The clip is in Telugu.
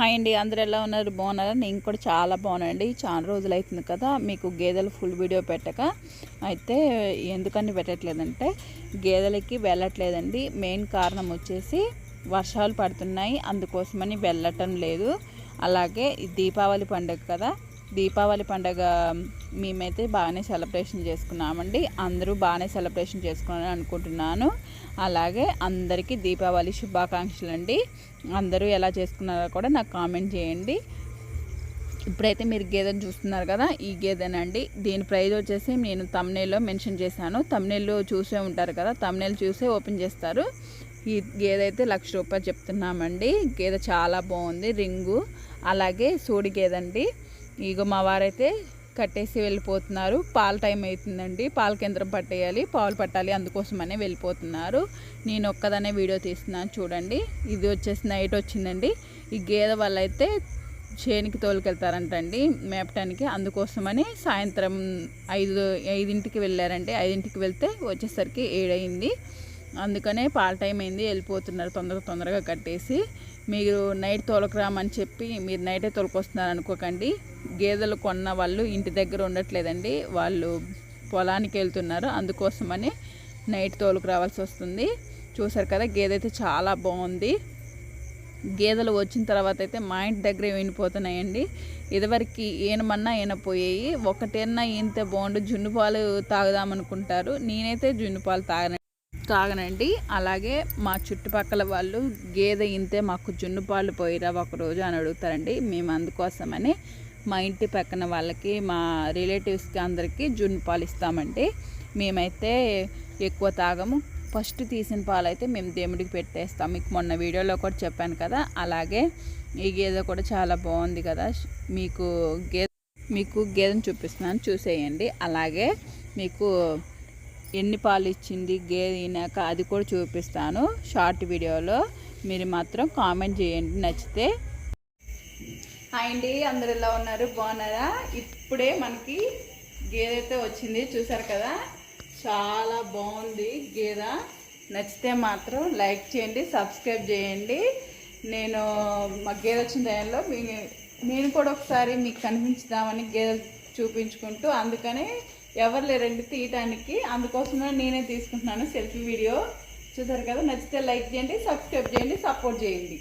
హాయ్ అండి అందరు ఎలా ఉన్నారు? బాగున్నారా? నేను కూడా చాలా బాగున్నానండి. చాలా రోజులు అవుతుంది కదా మీకు గేదెలు ఫుల్ వీడియో పెట్టక. అయితే ఎందుకని పెట్టట్లేదంటే గేదెలకి వెళ్ళట్లేదండి. మెయిన్ కారణం వచ్చేసి వర్షాలు పడుతున్నాయి. అందుకోసమని వెళ్ళటం లేదు. అలాగే ఈ దీపావళి పండుగ కదా దీపావళి పండుగ మేమైతే బాగానే సెలబ్రేషన్ చేసుకున్నామండి. అందరూ బాగానే సెలబ్రేషన్ చేసుకున్నారని అనుకుంటున్నాను. అలాగే అందరికీ దీపావళి శుభాకాంక్షలు అండి అందరూ ఎలా చేసుకున్నారో కూడా నాకు కామెంట్ చేయండి. ఇప్పుడైతే మీరు గేదెను చూస్తున్నారు కదా ఈ గేదెనండి. దీని ప్రైజ్ వచ్చేసి నేను తమ్నేల్లో మెన్షన్ చేశాను. తమ్నేల్లో చూసే ఉంటారు కదా తమ్నేల్ చూసే ఓపెన్ చేస్తారు. ఈ గేదె అయితే లక్ష రూపాయలు చెప్తున్నామండి. గేదె చాలా బాగుంది రింగు అలాగే సూడి గేదండి ఇగో మా వారైతే కట్టేసి వెళ్ళిపోతున్నారు. పాల టైం అవుతుందండి. పాల కేంద్రం పట్టేయాలి పాలు పట్టాలి అందుకోసమనే వెళ్ళిపోతున్నారు. నేను ఒక్కదనే వీడియో తీస్తున్నాను చూడండి. ఇది వచ్చేసి నైట్ వచ్చిందండి. ఈ గేదె వల్ల అయితే చేనికి తోలుకెళ్తారంటండి మేపటానికి. అందుకోసమని సాయంత్రం ఐదు ఐదింటికి వెళ్ళారండి. ఐదింటికి వెళ్తే వచ్చేసరికి ఏడైంది అందుకనే పాల టైం అయింది. వెళ్ళిపోతున్నారు తొందరగా తొందరగా కట్టేసి. మీరు నైట్ తోలకరామని చెప్పి మీరు నైటే తోలుకొస్తున్నారు అనుకోకండి. గేదెలు కొన్న వాళ్ళు ఇంటి దగ్గర ఉండట్లేదండి. వాళ్ళు పొలానికి వెళ్తున్నారు. అందుకోసమని నైట్ తోలుకు రావాల్సి వస్తుంది. చూసారు కదా గేదె అయితే చాలా బాగుంది. గేదెలు వచ్చిన తర్వాత అయితే మా ఇంటి దగ్గరే వినిపోతున్నాయండి ఇదివరకు ఈనమన్నా ఈనపోయాయి ఒకటేనా ఈనితే బాగుండు జున్ను పాలు తాగుదామనుకుంటారు. నేనైతే జున్ను పాలు తాగను తాగనండి. అలాగే మా చుట్టుపక్కల వాళ్ళు గేదె ఇంతే మాకు జున్ను పాలు పోయిరా ఒకరోజు అని అడుగుతారండి. మేము అందుకోసమని మా ఇంటి పక్కన వాళ్ళకి మా రిలేటివ్స్కి అందరికీ జున్ను పాలు ఇస్తామండి. మేమైతే ఎక్కువ తాగము. ఫస్ట్ తీసిన పాలు అయితే మేము దేవుడికి పెట్టేస్తాం. మీకు మొన్న వీడియోలో కూడా చెప్పాను కదా అలాగే ఈ గేదె కూడా చాలా బాగుంది కదా. మీకు గేదె మీకు గేదెను చూపిస్తున్నాను చూసేయండి. అలాగే మీకు ఎన్ని పాలు ఇచ్చింది గేదె ఈనాక అది కూడా చూపిస్తాను షార్ట్ వీడియోలో. మీరు మాత్రం కామెంట్ చేయండి నచ్చితే. హాయ్ అండి అందరు ఎలా ఉన్నారు? బాగున్నారా? ఇప్పుడే మనకి గేదె అయితే వచ్చింది చూసారు కదా? చాలా బాగుంది గేదె. నచ్చితే మాత్రం లైక్ చేయండి సబ్స్క్రైబ్ చేయండి. నేను మా గేదె వచ్చిన టైంలో మీ నేను కూడా ఒకసారి మీకు కనిపించుదామని గేదె చూపించుకుంటూ అందుకని ఎవరు లేరండి తీయటానికి. అందుకోసమే నేనే తీసుకుంటున్నాను సెల్ఫీ వీడియో. చూసారు కదా? నచ్చితే లైక్ చేయండి సబ్స్క్రైబ్ చేయండి సపోర్ట్ చేయండి.